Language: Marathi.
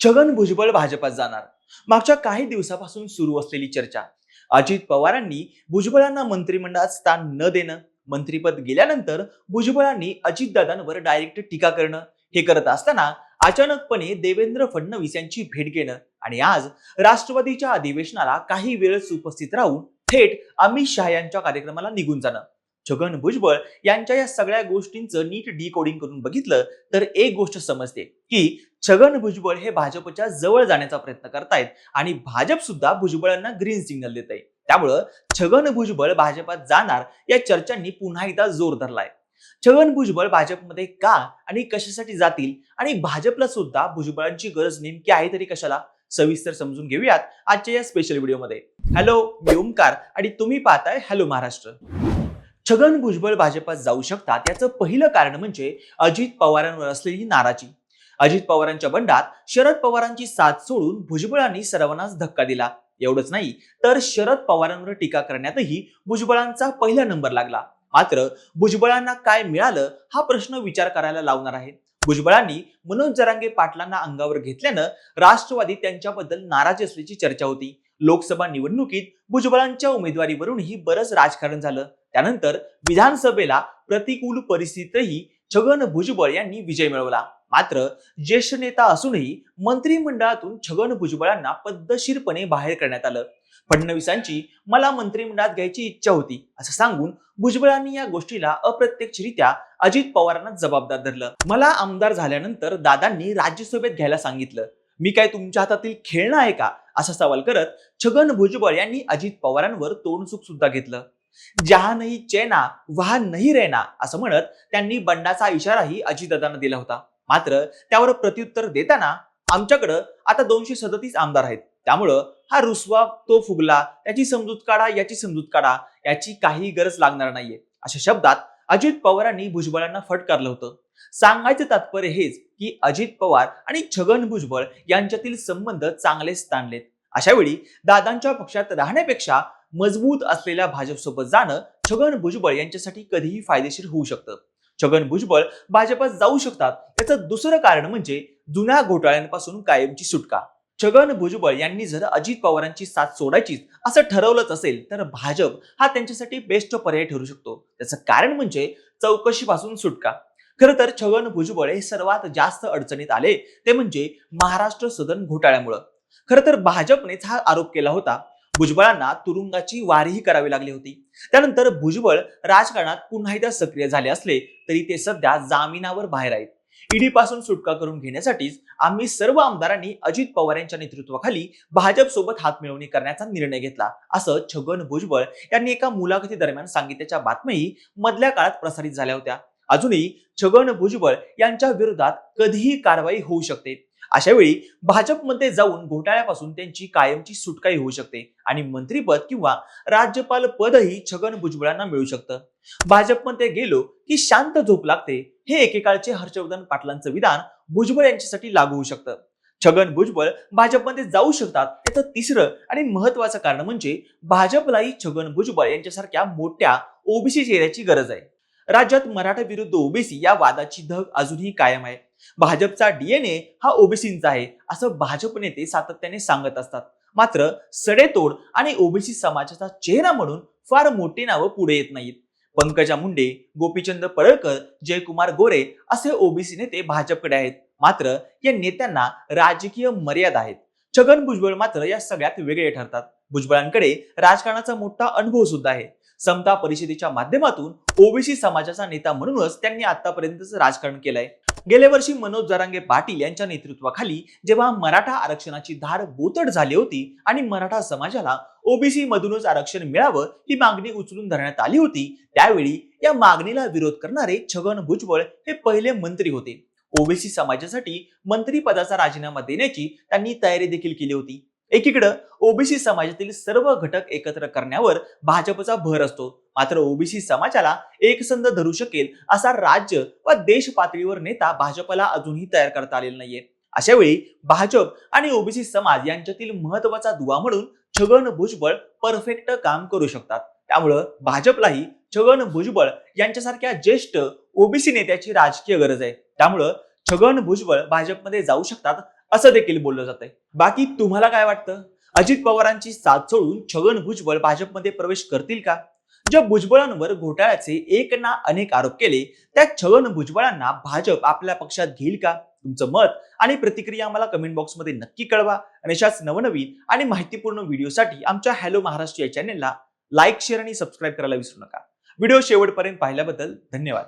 छगन भुजबळ भाजपात जाणार. मागच्या काही दिवसापासून सुरू असलेली चर्चा. अजित पवारांनी भुजबळांना मंत्रिमंडळात स्थान न देणं मंत्रीपद गेल्यानंतर भुजबळांनी अजितदादांवर डायरेक्ट टीका करणं हे करत असताना अचानकपणे देवेंद्र फडणवीस यांची भेट घेणं आणि आज राष्ट्रवादीच्या अधिवेशनाला काही वेळच उपस्थित राहून थेट अमित शहा यांच्या कार्यक्रमाला निघून जाणं. छगन भुजबळ यांच्या या सगळ्या गोष्टींचं नीट डिकोडिंग करून बघितलं तर एक गोष्ट समजते की छगन भुजबळ हे भाजपच्या जवळ जाण्याचा प्रयत्न करतायत आणि भाजप सुद्धा भुजबळांना ग्रीन सिग्नल देत आहे त्यामुळं छगन भुजबळ भाजपात जाणार या चर्चांनी पुन्हा एकदा जोर धरलाय. छगन भुजबळ भाजपमध्ये का आणि कशासाठी जातील आणि भाजपला सुद्धा भुजबळांची गरज नेमकी आहे तरी कशाला? सविस्तर समजून घेऊयात आजच्या या स्पेशल व्हिडिओमध्ये हॅलो मी ओमकार आणि तुम्ही पाहताय हॅलो महाराष्ट्र. छगन भुजबळ भाजपात जाऊ शकतात याचं पहिलं कारण म्हणजे अजित पवारांवर असलेली नाराजी. अजित पवारांच्या बंडात शरद पवारांची साथ सोडून भुजबळांनी सर्वांनाच धक्का दिला. एवढंच नाही तर शरद पवारांवर टीका करण्यातही भुजबळांचा पहिला नंबर लागला. मात्र भुजबळांना काय मिळालं हा प्रश्न विचार करायला लावणार आहे भुजबळांनी मनोज जरांगे पाटलांना अंगावर घेतल्यानं राष्ट्रवादी त्यांच्याबद्दल नाराज असल्याची चर्चा होती. लोकसभा निवडणुकीत भुजबळांच्या उमेदवारीवरूनही बरंच राजकारण झालं. त्यानंतर विधानसभेला प्रतिकूल परिस्थितीतही छगन भुजबळ यांनी विजय मिळवला. मात्र ज्येष्ठ नेता असूनही मंत्रिमंडळातून छगन भुजबळांना पद्धतशीरपणे बाहेर करण्यात आलं. फडणवीसांची मला मंत्रिमंडळात घ्यायची इच्छा होती असं सांगून भुजबळांनी या गोष्टीला अप्रत्यक्षरित्या अजित पवारांना जबाबदार धरलं. मला आमदार झाल्यानंतर दादांनी राज्यसभेत घ्यायला सांगितलं मी काय तुमच्या हातातील खेळणं आहे का? असा सवाल करत छगन भुजबळ यांनी अजित पवारांवर तोंडसुख सुद्धा घेतलं. जहा नाही चेना वहा नाही रेना असं म्हणत त्यांनी बंडाचा इशाराही अजितदादांना दिला होता. मात्र त्यावर प्रत्युत्तर देताना आमच्याकडं आता दोनशे सदतीस आमदार आहेत. त्यामुळं हा रुसवा तो फुगला त्याची समजूत काढा याची समजूत काढा याची काही गरज लागणार नाहीये. अशा शब्दात अजित पवारांनी भुजबळांना फटकारलं होतं. सांगायचं तात्पर्य हेच की अजित पवार आणि छगन भुजबळ यांच्यातील संबंध चांगलेच ताणलेत अशा वेळी दादांच्या पक्षात राहण्यापेक्षा मजबूत असलेल्या भाजपसोबत जाणं छगन भुजबळ यांच्यासाठी कधीही फायदेशीर होऊ शकतं. छगन भुजबळ भाजपात जाऊ शकतात. याचं दुसरं कारण म्हणजे जुन्या घोटाळ्यांपासून कायमची सुटका. छगन भुजबळ यांनी जर अजित पवारांची साथ सोडायचीच असं ठरवलंच असेल तर भाजप हा त्यांच्यासाठी बेस्ट पर्याय ठरू शकतो. त्याचं कारण म्हणजे चौकशीपासून सुटका. खरं तर छगन भुजबळ हे सर्वात जास्त अडचणीत आले. ते म्हणजे महाराष्ट्र सदन घोटाळ्यामुळं. खरं तर भाजपनेच हा आरोप केला होता. भुजबळांना तुरुंगाची वारीही करावी लागली होती. त्यानंतर भुजबळ राजकारणात पुन्हा एकदा सक्रिय झाले असले तरी ते सध्या जामिनावर बाहेर आहेत. ईडी पासून सुटका करून घेण्यासाठीच आम्ही सर्व आमदारांनी अजित पवार यांच्या नेतृत्वाखाली भाजप सोबत हातमिळवणी करण्याचा निर्णय घेतला असं छगन भुजबळ यांनी एका मुलाखती दरम्यान सांगितल्याच्या बातम्याही मधल्या काळात प्रसारित झाल्या होत्या. अजूनही छगन भुजबळ यांच्या विरोधात कधीही कारवाई होऊ शकते. अशा वेळी भाजपमध्ये जाऊन घोटाळ्यापासून त्यांची कायमची सुटकाही होऊ शकते आणि मंत्रीपद किंवा राज्यपाल पदही छगन भुजबळांना मिळू शकतं. भाजपमध्ये गेलो की शांत झोप लागते हे एकेकाळचे हर्षवर्धन पाटलांचं विधान भुजबळ यांच्यासाठी लागू होऊ शकतं. छगन भुजबळ भाजपमध्ये जाऊ शकतात त्याचं तिसरं आणि महत्वाचं कारण म्हणजे भाजपलाही छगन भुजबळ यांच्यासारख्या मोठ्या ओबीसी चेहऱ्याची गरज आहे. राज्यात मराठा विरुद्ध ओबीसी या वादाची धग अजूनही कायम आहे. भाजपचा डीएनए हा ओबीसींचा आहे असं भाजप नेते सातत्याने सांगत असतात. मात्र सडेतोड आणि ओबीसी समाजाचा चेहरा म्हणून फार मोठी नावं पुढे येत नाहीत. पंकजा मुंडे गोपीचंद पडळकर जयकुमार गोरे असे ओबीसी नेते भाजपकडे आहेत. मात्र या नेत्यांना राजकीय मर्यादा आहेत. छगन भुजबळ मात्र या सगळ्यात वेगळे ठरतात. भुजबळांकडे राजकारणाचा मोठा अनुभव सुद्धा आहे. समता परिषदेच्या माध्यमातून ओबीसी समाजाचा नेता म्हणूनच त्यांनी आतापर्यंतच राजकारण केलंय. गेल्या वर्षी मनोज जरांगे पाटील यांच्या नेतृत्वाखाली जेव्हा मराठा आरक्षणाची धार बोतड झाली होती आणि मराठा समाजाला ओबीसी मधूनच आरक्षण मिळावं ही मागणी उचलून धरण्यात आली होती त्यावेळी या मागणीला विरोध करणारे छगन भुजबळ हे पहिले मंत्री होते. ओबीसी समाजासाठी मंत्रीपदाचा राजीनामा देण्याची त्यांनी तयारी देखील केली होती. एकीकडं ओबीसी समाजातील सर्व घटक एकत्र करण्यावर भाजपचा भर असतो. मात्र ओबीसी समाजाला एकसंध धरू शकेल असा राज्य व देश पातळीवर नेता भाजपला अजूनही तयार करता आलेला नाहीये. अशा वेळी भाजप आणि ओबीसी समाज यांच्यातील महत्त्वाचा दुवा म्हणून छगन भुजबळ परफेक्ट काम करू शकतात. त्यामुळं भाजपलाही छगन भुजबळ यांच्यासारख्या ज्येष्ठ ओबीसी नेत्याची राजकीय गरज आहे. त्यामुळं छगन भुजबळ भाजपमध्ये जाऊ शकतात असं देखील बोललं जात आहे बाकी तुम्हाला काय वाटतं? अजित पवारांची साथ सोडून छगन भुजबळ भाजपमध्ये प्रवेश करतील का? ज्या भुजबळांवर घोटाळ्याचे एक ना अनेक आरोप केले त्या छगन भुजबळांना भाजप आपल्या पक्षात घेईल का? तुमचं मत आणि प्रतिक्रिया आम्हाला कमेंट बॉक्समध्ये नक्की कळवा आणि अशाच नवनवीन आणि माहितीपूर्ण व्हिडिओसाठी आमच्या हॅलो महाराष्ट्र या चॅनेलला लाईक शेअर आणि सबस्क्राईब करायला विसरू नका. व्हिडिओ शेवटपर्यंत पाहिल्याबद्दल धन्यवाद.